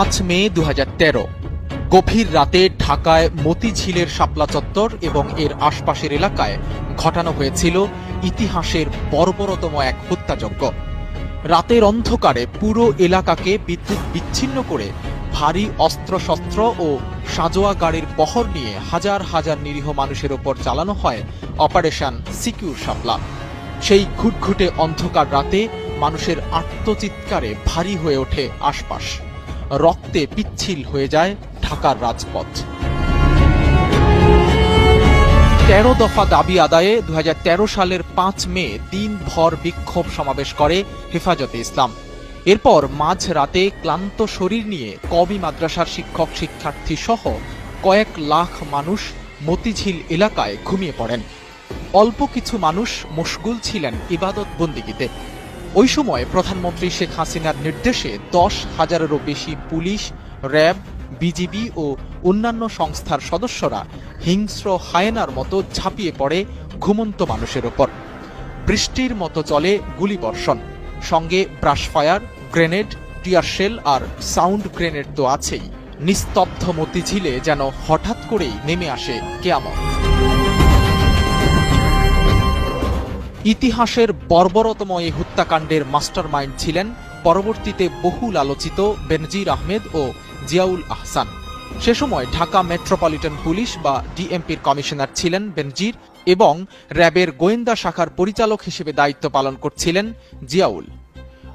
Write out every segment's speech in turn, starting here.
পাঁচ মে দু হাজার তেরো। গভীর রাতে ঢাকায় মতিঝিলের শাপলা চত্বর এবং এর আশপাশের এলাকায় ঘটানো হয়েছিল ইতিহাসের বর্বরতম এক হত্যাযজ্ঞ। রাতের অন্ধকারে পুরো এলাকাকে বিদ্যুৎ বিচ্ছিন্ন করে ভারী অস্ত্রশস্ত্র ও সাজোয়া গাড়ির বহর নিয়ে হাজার হাজার নিরীহ মানুষের ওপর চালানো হয় অপারেশন সিকিউর শাপলা। সেই ঘুটঘুটে অন্ধকার রাতে মানুষের আত্মচিৎকারে ভারী হয়ে ওঠে আশপাশ। রক্তে পিচ্ছিল হয়ে যায় ঢাকার রাজপথ। তেরো দফা দাবি আদায়ে দু হাজার তেরো সালের পাঁচ মে দিনভর বিক্ষোভ সমাবেশ করে হেফাজতে ইসলাম। এরপর মাঝ রাতে ক্লান্ত শরীর নিয়ে কবি, মাদ্রাসার শিক্ষক, শিক্ষার্থী সহ কয়েক লাখ মানুষ মতিঝিল এলাকায় ঘুমিয়ে পড়েন। অল্প কিছু মানুষ মশগুল ছিলেন ইবাদত বন্দিগিতে ওই সময় প্রধানমন্ত্রী শেখ হাসিনার নির্দেশে দশ হাজারেরও বেশি পুলিশ, র্যাব, বিজিবি ও অন্যান্য সংস্থার সদস্যরা হিংস্র হায়েনার মতো ঝাঁপিয়ে পড়ে ঘুমন্ত মানুষের ওপর। বৃষ্টির মতো চলে গুলিবর্ষণ। সঙ্গে brush fire, grenade tear shell আর সাউন্ড গ্রেনেড তো আছেই। নিস্তব্ধ মতিঝিলে যেন হঠাৎ করেই নেমে আসে কেয়ামত। ইতিহাসের বর্বরতম এই হত্যাকাণ্ডের মাস্টারমাইন্ড ছিলেন পরবর্তীতে বহুল আলোচিত বেনজির আহমেদ ও জিয়াউল আহসান। সে সময় ঢাকা মেট্রোপলিটন পুলিশ বা ডিএমপির কমিশনার ছিলেন বেনজির এবং র্যাবের গোয়েন্দা শাখার পরিচালক হিসেবে দায়িত্ব পালন করছিলেন জিয়াউল।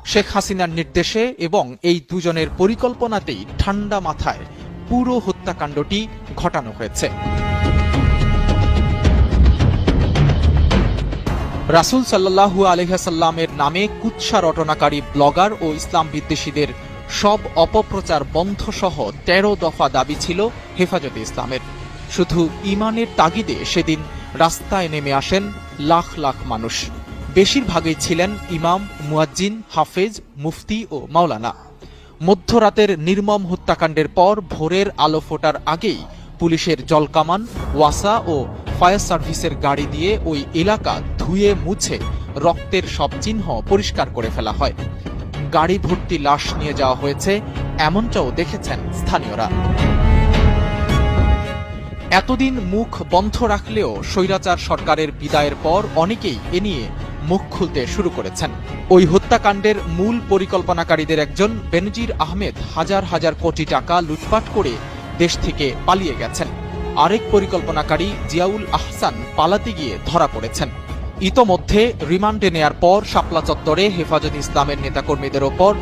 শেখ হাসিনার নির্দেশে এবং এই দুজনের পরিকল্পনাতেই ঠান্ডা মাথায় পুরো হত্যাকাণ্ডটি ঘটানো হয়েছে। রাসুল সাল্লাহু আলহাসাল্লামের নামে কুৎসা রটনাকারী ব্লগার ও ইসলাম বিদ্বেষীদের সব অপপ্রচার বন্ধ সহ তেরো দফা দাবি ছিল হেফাজতে ইসলামের। শুধু ইমানের তাগিদে সেদিন রাস্তায় নেমে আসেন লাখ লাখ মানুষ। বেশিরভাগই ছিলেন ইমাম, মুয়াজ্জিন, হাফেজ, মুফতি ও মাওলানা। মধ্যরাতের নির্মম হত্যাকাণ্ডের পর ভোরের আলো ফোটার আগেই পুলিশের জলকামান, ওয়াসা ও ফায়ার সার্ভিসের গাড়ি দিয়ে ওই এলাকা ধুয়ে মুছে রক্তের সব চিহ্ন পরিষ্কার করে ফেলা হয়। গাড়ি ভর্তি লাশ নিয়ে যাওয়া হয়েছে, এমনটাও দেখেছেন স্থানীয়রা। এতদিন মুখ বন্ধ রাখলেও স্বৈরাচার সরকারের বিদায়ের পর অনেকেই এ নিয়ে মুখ খুলতে শুরু করেছেন। ওই হত্যাকাণ্ডের মূল পরিকল্পনাকারীদের একজন বেনজির আহমেদ হাজার হাজার কোটি টাকা লুটপাট করে দেশ থেকে পালিয়ে গেছেন। আরেক পরিকল্পনাকারী জিয়াউল আহসান পালাতে গিয়ে ধরা পড়েছেন। ইতোমধ্যে রিমান্ডে নেয়ার পর শাপলা চত্বরে হেফাজত ইসলামের নেতাকর্মীদের ওপর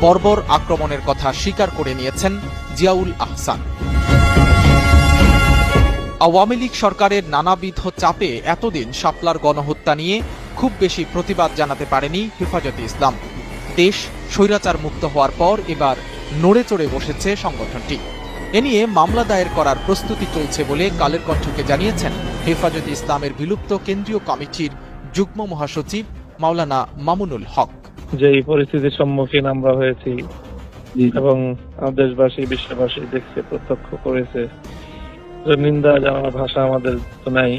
বর্বর আক্রমণের কথা স্বীকার করে নিয়েছেন জিয়াউল আহসান। আওয়ামী লীগ সরকারের নানাবিধ চাপে এতদিন শাপলার গণহত্যা নিয়ে খুব বেশি প্রতিবাদ জানাতে পারেনি হেফাজতে ইসলাম। দেশ স্বৈরাচার মুক্ত হওয়ার পর এবার নড়ে চড়ে বসেছে সংগঠনটি। এ নিয়ে মামলা দায়ের করার প্রস্তুতি চলছে বলে কালের কণ্ঠকে জানিয়েছেন হেফাজতে ইসলামের বিলুপ্ত কেন্দ্রীয় কমিটির যুগ্ম মহাসচিব মাওলানা মামুনুল হক। যে এই পরিস্থিতির সম্মুখীন আমরা হয়েছি এবং দেশবাসী বিশ্ববাসী দেখছে প্রত্যক্ষ করেছে নিন্দা জানানোর ভাষা আমাদের তো নাই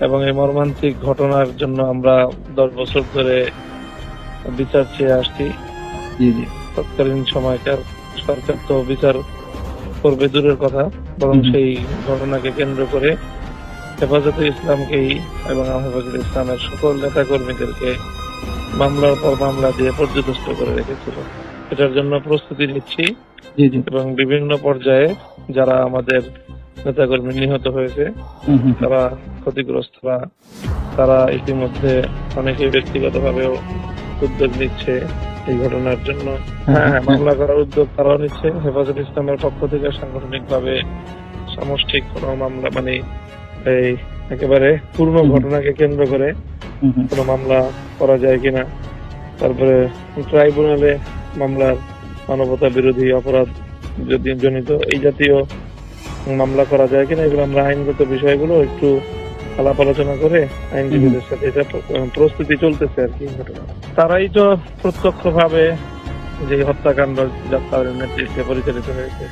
এবং এই মর্মান্তিক ঘটনার জন্য আমরা দশ বছর ধরে বিচার চেয়ে আসছি। তৎকালীন সময়কার সরকার তো বিচার করবে দূরের কথা বরং সেই ঘটনাকে কেন্দ্র করে হেফাজতে ইসলামকেই এবং হেফাজতে ইসলামের সকল নেতা কর্মীদেরকে মামলার পর মামলা দিয়ে পর্যদস্ত করে রেখেছিল। এটার জন্য প্রস্তুতি নিচ্ছি এবং বিভিন্ন পর্যায়ে যারা আমাদের নেতাকর্মী নিহত হয়েছে। তারা ক্ষতিগ্রস্ত বা তারা ইতিমধ্যে অনেকে ব্যক্তিগতভাবেও উদ্যোগ নিচ্ছে এই ঘটনার জন্য। হ্যাঁ হ্যাঁ মামলা করার উদ্যোগ তারাও নিচ্ছে। হেফাজত ইসলামের পক্ষ থেকে সাংগঠনিক ভাবে সামষ্টিক কোনো মামলা মানে এই একেবারে পূর্ণ ঘটনাকে কেন্দ্র করে। কোনো মামলা করা যায় কিনা। তারপরে ট্রাইব্যুনালে মামলার মানবতা বিরোধী অপরাধ যদি জনিত এই জাতীয় মামলা করা যায় কিনা এগুলো আমরা আইনগত বিষয়গুলো একটু আলাপ আলোচনা করে আইনজীবীদের সাথে এটা প্রস্তুতি চলতেছে আর কি ঘটনা। তারাই তো প্রত্যক্ষ ভাবে যে হত্যাকাণ্ড যা তাদের নেতৃত্বে পরিচালিত হয়েছে।